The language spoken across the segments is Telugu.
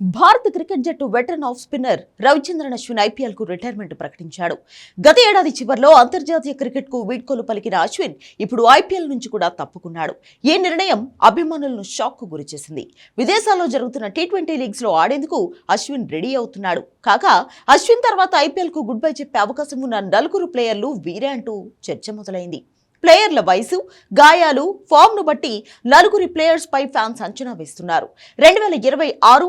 భారత క్రికెట్ జట్టు veteran off spinner Ravichandran Ashwin ఐపీఎల్కు retirement ప్రకటించాడు. గత ఏడాది చివరిలో అంతర్జాతీయ క్రికెట్కు వీడ్కోలు పలికిన అశ్విన్ ఇప్పుడు ఐపీఎల్ నుంచి కూడా తప్పుకున్నాడు. ఈ నిర్ణయం అభిమానులను షాక్కు గురిచేసింది విదేశాల్లో జరుగుతున్న టీ ట్వంటీ లీగ్స్లో ఆడేందుకు అశ్విన్ రెడీ అవుతున్నాడు. కాగా అశ్విన్ తర్వాత ఐపీఎల్కు గుడ్ బై చెప్పే అవకాశం ఉన్న నలుగురు ప్లేయర్లు వీరే అంటూ చర్చ మొదలైంది. ప్లేయర్ల వయసు గాయాలు ఫామ్ను బట్టి నలుగురి ప్లేయర్స్పై ఫ్యాన్స్ అంచనా వేస్తున్నారు. రెండు వేల ఇరవై ఆరు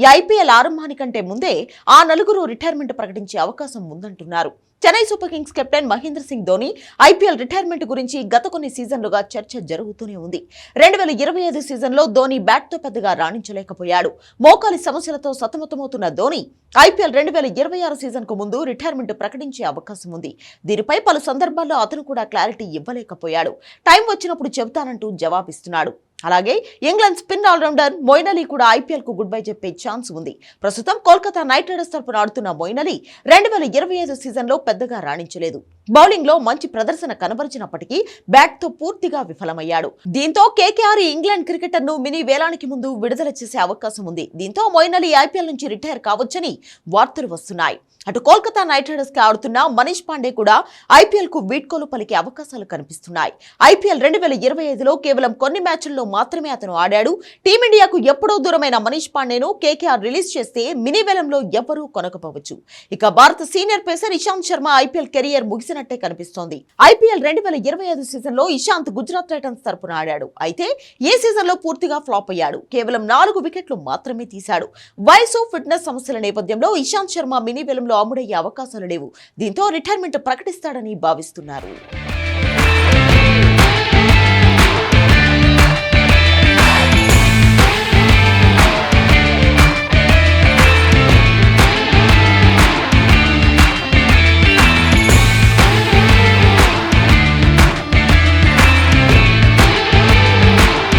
ఈ ఐపీఎల్ ఆరంభానికంటే ముందే ఆ నలుగురు రిటైర్మెంట్ ప్రకటించే అవకాశం ఉందంటున్నారు. Chennai Super Kings captain Mahendra Singh Dhoni IPL retirement గురించి గత కొన్ని సీజన్లుగా చర్చ జరుగుతూనే ఉంది. రెండు వేల ఇరవై ఐదు సీజన్లో ధోని బ్యాట్తో పెద్దగా రాణించలేకపోయాడు. మోకాలి సమస్యలతో సతమతమవుతున్న ధోని ఐపీఎల్ రెండు వేల ఇరవై ఆరు సీజన్కు ముందు రిటైర్మెంట్ ప్రకటించే అవకాశం ఉంది. దీనిపై పలు సందర్భాల్లో అతను కూడా క్లారిటీ ఇవ్వలేకపోయాడు. టైం వచ్చినప్పుడు చెబుతానంటూ జవాబిస్తున్నాడు. అలాగే England spin allrounder Moeen Ali కూడా ఐపీఎల్కు గుడ్ బై చెప్పే ఛాన్స్ ఉంది. ప్రస్తుతం కోల్కతా నైట్ రైడర్స్ తరపున ఆడుతున్న మొయిన్ అలీ రెండు వేల ఇరవై ఐదు సీజన్లో పెద్దగా రాణించలేదు. బౌలింగ్లో మంచి ప్రదర్శన కనబరిచినప్పటికీ బ్యాట్తో పూర్తిగా విఫలమయ్యాడు. దీంతో కేకేఆర్ ఇంగ్లాండ్ క్రికెటర్ను మినీ వేలానికి ముందు విడుదల చేసే అవకాశం ఉంది. దీంతో మొయిన్ అలీ ఐపీఎల్ నుంచి రిటైర్ కావచ్చని వార్తలు వస్తున్నాయి. అటు కోల్కతా నైట్ రైడర్స్కి ఆడుతున్న మనీష్ పాండే కూడా ఐపీఎల్కు వీడ్కోలు పలికే అవకాశాలు కనిపిస్తున్నాయి. ఐపీఎల్ రెండు వేల ఇరవై ఐదులో కేవలం కొన్ని మ్యాచ్ల్లో మాత్రమే అతను ఆడాడు. టీమిండియాకు ఎప్పుడో దూరమైన మనీష్ పాండేను కేకేఆర్ రిలీజ్ చేస్తే మినీ వేలంలో ఎవరూ కొనకపోవచ్చు. ఇక భారత senior pacer Ishant Sharma IPL career ముగిసినట్టే కనిపిస్తోంది. ఐపీఎల్ రెండు వేల ఇరవై ఐదు సీజన్లో ఇషాంత్ గుజరాత్ టైటన్స్ తరపున ఆడాడు. అయితే ఏ సీజన్లో పూర్తిగా ఫ్లాప్ అయ్యాడు? కేవలం నాలుగు వికెట్లు మాత్రమే తీశాడు. వయసు ఫిట్నెస్ సమస్యల నేపథ్యంలో ఇషాంత్ శర్మ మినీ వేలంలో అమ్ముడయ్యే అవకాశాలు లేవు. దీంతో రిటైర్మెంట్ ప్రకటిస్తాడని భావిస్తున్నారు.